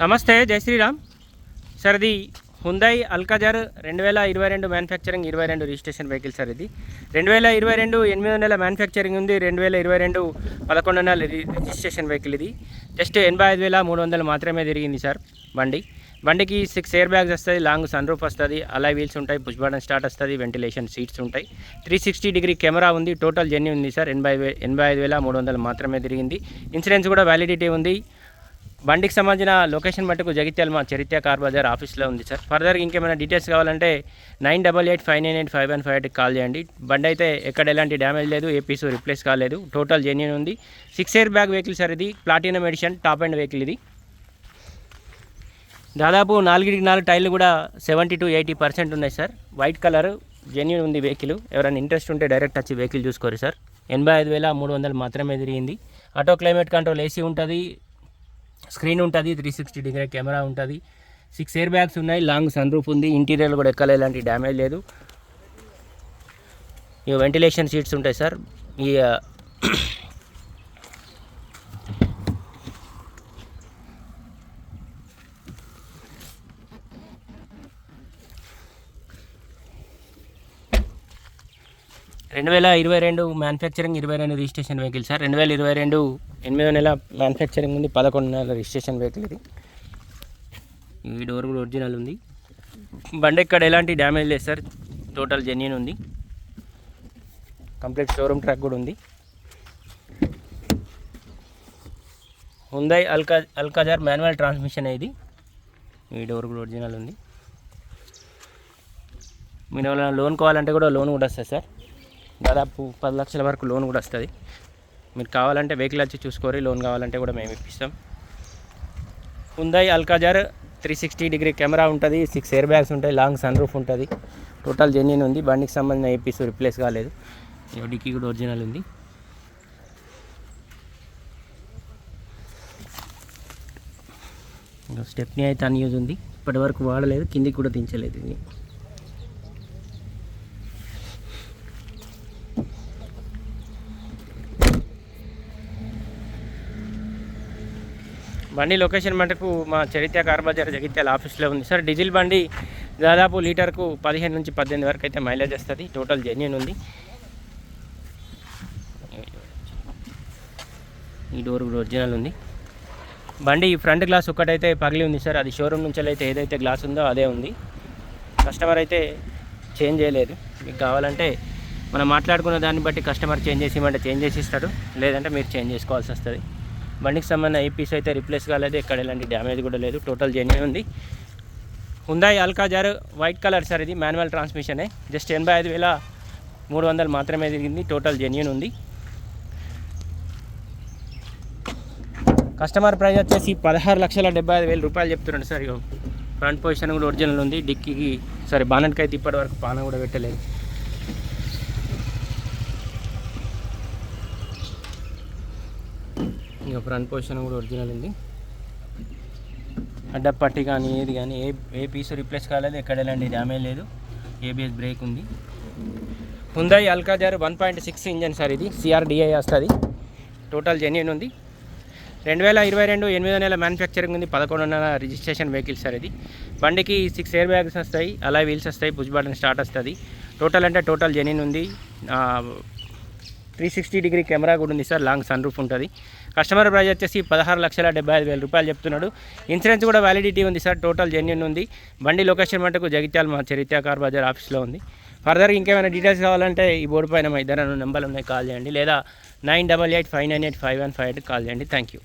నమస్తే జై శ్రీరామ్. సార్ ఇది హుందాయ్ అల్కాజర్ రెండు వేల ఇరవై రెండు మ్యానుఫ్యాక్చరింగ్ ఇరవై రెండు రిజిస్ట్రేషన్ వెహికల్ సార్ ఇది. రెండు వేల ఇరవై రెండు ఎనిమిది నెల మ్యానుఫ్యాక్చరింగ్ ఉంది రెండు వేల ఇరవై రెండు పదకొండు నెల రి- రిజిస్ట్రేషన్ వెహికల్ ఇది. జస్ట్ ఎనభై ఐదు వేల మూడు వందలు మాత్రమే తిరిగింది సార్ బండి. బండికి సిక్స్ ఎయిర్ బ్యాగ్స్ వస్తుంది లాంగ్ సన్ రూఫ్ వస్తుంది అలా వీల్స్ ఉంటాయి పుష్ బటన్ స్టార్ట్ వస్తుంది వెంటిలేషన్ సీట్స్ ఉంటాయి. త్రీ సిక్స్టీ డిగ్రీ కెమెరా ఉంది టోటల్ జర్నీ ఉంది సార్. ఎనభై ఎనభై ఐదు వేల మూడు వందలు మాత్రమే తిరిగింది. ఇన్సూరెన్స్ కూడా వ్యాలిడిటీ ఉంది. బండికి సంబంధించిన లొకేషన్ మట్టుకు జగిత్యాల మా చరిత్ర కార్ బజార్ ఆఫీస్లో ఉంది సార్. ఫర్దర్ ఇంకేమైనా డీటెయిల్స్ కావాలంటే nine double eight five nine eight five one five ఎయిట్కి కాల్ చేయండి. బండి అయితే ఎక్కడ ఎలాంటి డ్యామేజ్ లేదు ఏ పీసు రిప్లేస్ కాలేదు టోటల్ జెన్యున్ ఉంది. Six air bag vehicle sir ఇది. Platinum edition top end vehicle ఇది. దాదాపు నాలుగిటికి నాలుగు టైర్లు కూడా సెవెంటీ టు ఎయిటీ పర్సెంట్ ఉన్నాయి సార్. వైట్ కలర్ జెన్యున్ ఉంది వెహికల్. ఎవరైనా ఇంట్రెస్ట్ ఉంటే డైరెక్ట్ వచ్చి వెహికల్ చూసుకోరు సార్. ఎనభై ఐదు వేల మూడు వందలు మాత్రమే తిరిగింది. ఆటో క్లైమేట్ కంట్రోల్ ఏసీ ఉంటుంది. స్క్రీన్ ఉంటుంది త్రీ సిక్స్టీ డిగ్రీ కెమెరా ఉంటుంది. సిక్స్ ఎయిర్ బ్యాగ్స్ ఉన్నాయి లాంగ్ సన్ రూఫ్ ఉంది ఇంటీరియర్ కూడా ఎక్కడ ఎలాంటి డ్యామేజ్ లేదు. ఇక వెంటిలేషన్ సీట్స్ ఉంటాయి సార్. ఈ రెండు వేల ఇరవై రెండు మ్యానుఫ్యాక్చరింగ్ ఇరవై రెండు రిజిస్ట్రేషన్ వెహికల్ సార్ రెండు వేల ఇరవై రెండు ఎనిమిదో నెల మ్యానుఫ్యాక్చరింగ్ ఉంది పదకొండు నెలల రిజిస్ట్రేషన్ వెహికల్ ఇది. ఈ డోర్ కూడా ఒరిజినల్ ఉంది. బండి ఇక్కడ ఎలాంటి డ్యామేజ్ లేదు సార్ టోటల్ జెన్యున్ ఉంది. కంప్లీట్ షోరూమ్ ట్రాక్ కూడా ఉంది. హుందాయ్ అల్కా అల్కాజార్ మాన్యువల్ ట్రాన్స్మిషన్ ఇది. ఈ డోర్ కూడా ఒరిజినల్ ఉంది. మీరు ఎవరైనా లోన్ కావాలంటే కూడా లోన్ కూడా వస్తుంది సార్ దాదాపు పది లక్షల వరకు లోన్ కూడా వస్తుంది. మీరు కావాలంటే వెహికల్ వచ్చి చూసుకోరి లోన్ కావాలంటే కూడా మేము ఇప్పిస్తాం. Hyundai Alcazar three sixty degree camera ఉంటుంది సిక్స్ ఎయిర్ బ్యాగ్స్ ఉంటాయి లాంగ్ సన్ రూఫ్ ఉంటుంది. టోటల్ జెన్యున్ ఉంది బండికి సంబంధించిన ఏపీస్ రిప్లేస్ కాలేదు. డిక్కీ కూడా ఒరిజినల్ ఉంది. స్టెప్ని అయితే అన్యూజ్ ఉంది. ఇప్పటివరకు వాడలేదు కిందికి కూడా దించలేదు ఇది. బండి లొకేషన్ మటుకు మా చరిత్ర కార్ బజార్ జగిత్యాల ఆఫీస్లో ఉంది. సార్ డీజిల్ బండి దాదాపు లీటర్కు పదిహేను నుంచి పద్దెనిమిది వరకు అయితే మైలేజ్ వస్తుంది. టోటల్ జెన్యున్ ఉంది. ఈ డోర్ కూడా ఒరిజినల్ ఉంది. బండి ఫ్రంట్ గ్లాస్ ఒక్కటైతే పగిలి ఉంది సార్. అది షోరూమ్ నుంచి అయితే ఏదైతే గ్లాస్ ఉందో అదే ఉంది. కస్టమర్ అయితే చేంజ్ చేయలేదు. మీకు కావాలంటే మనం మాట్లాడుకున్న దాన్ని బట్టి కస్టమర్ చేంజ్ చేసి ఇవ్వమంటే చేంజ్ చేసి ఇస్తాడు. లేదంటే మీరు చేంజ్ చేసుకోవాల్సి వస్తుంది. బండికి సంబంధించిన ఐపీస్ పీస్ అయితే రిప్లేస్ కాలేదు. ఎక్కడ ఎలాంటి డ్యామేజ్ కూడా లేదు. టోటల్ జెన్యున్ ఉంది. Hyundai Alcazar white colour sir ఇది మాన్యువల్ ట్రాన్స్మిషనే జస్ట్ ఎనభై ఐదు వేల మూడు వందలు మాత్రమే తిరిగింది. టోటల్ జెన్యున్ ఉంది. కస్టమర్ ప్రైస్ వచ్చేసి పదహారు లక్షల డెబ్బై ఐదు వేల రూపాయలు చెప్తున్నాడు సార్ ఫ్రంట్ పొజిషన్ కూడా ఒరిజినల్ ఉంది. డిక్కీకి సారీ బానట్కి అయితే ఇప్పటివరకు పాన కూడా పెట్టలేదు. ఇంకా ఫ్రంట్ పొజిషన్ కూడా ఒరిజినల్ ఉంది. అడ్డపట్టి కానీ ఏది కానీ ఏ ఏ పీస్ రిప్లేస్ కాలేదు ఎక్కడ ఎలాంటి డ్యామేజ్ లేదు. ఏబిఎస్ బ్రేక్ ఉంది. Hyundai Alcazar one point six engine sir ఇది సిఆర్డిఐ వస్తుంది. టోటల్ జెన్యున్ ఉంది. రెండు వేల ఇరవై రెండు ఎనిమిదో నెల మ్యానుఫ్యాక్చరింగ్ ఉంది పదకొండు నెల రిజిస్ట్రేషన్ వెహికల్ సార్ ఇది. బండికి సిక్స్ ఎయిర్ బ్యాగ్స్ వస్తాయి అలా వీల్స్ వస్తాయి పుష్ బటన్ స్టార్ట్ వస్తుంది. టోటల్ అంటే టోటల్ జెన్యున్ ఉంది. త్రీ సిక్స్టీ డిగ్రీ కెమెరా కూడా ఉంది సార్ లాంగ్ సన్ రూఫ్ ఉంటుంది. కస్టమర్ ప్రైస్ వచ్చేసి పదహారు లక్షల డెబ్బై ఐదు వేల రూపాయలు చెప్తున్నాడు. ఇన్సూరెన్స్ కూడా వ్యాలిడిటీ ఉంది సార్ టోటల్ జెన్యున్ ఉంది. బండి లొకేషన్ మటుకు జగిత్యాల మా చరిత్ర కార్ బజార్ ఆఫీస్లో ఉంది. ఫర్దర్ ఇంకేమైనా డీటెయిల్స్ కావాలంటే ఈ బోర్డు పైన మా ఇద్దరు నెంబర్లు ఉన్నాయి కాల్ చేయండి. లేదా nine double eight five nine eight five one five eight call చేయండి. Thank you.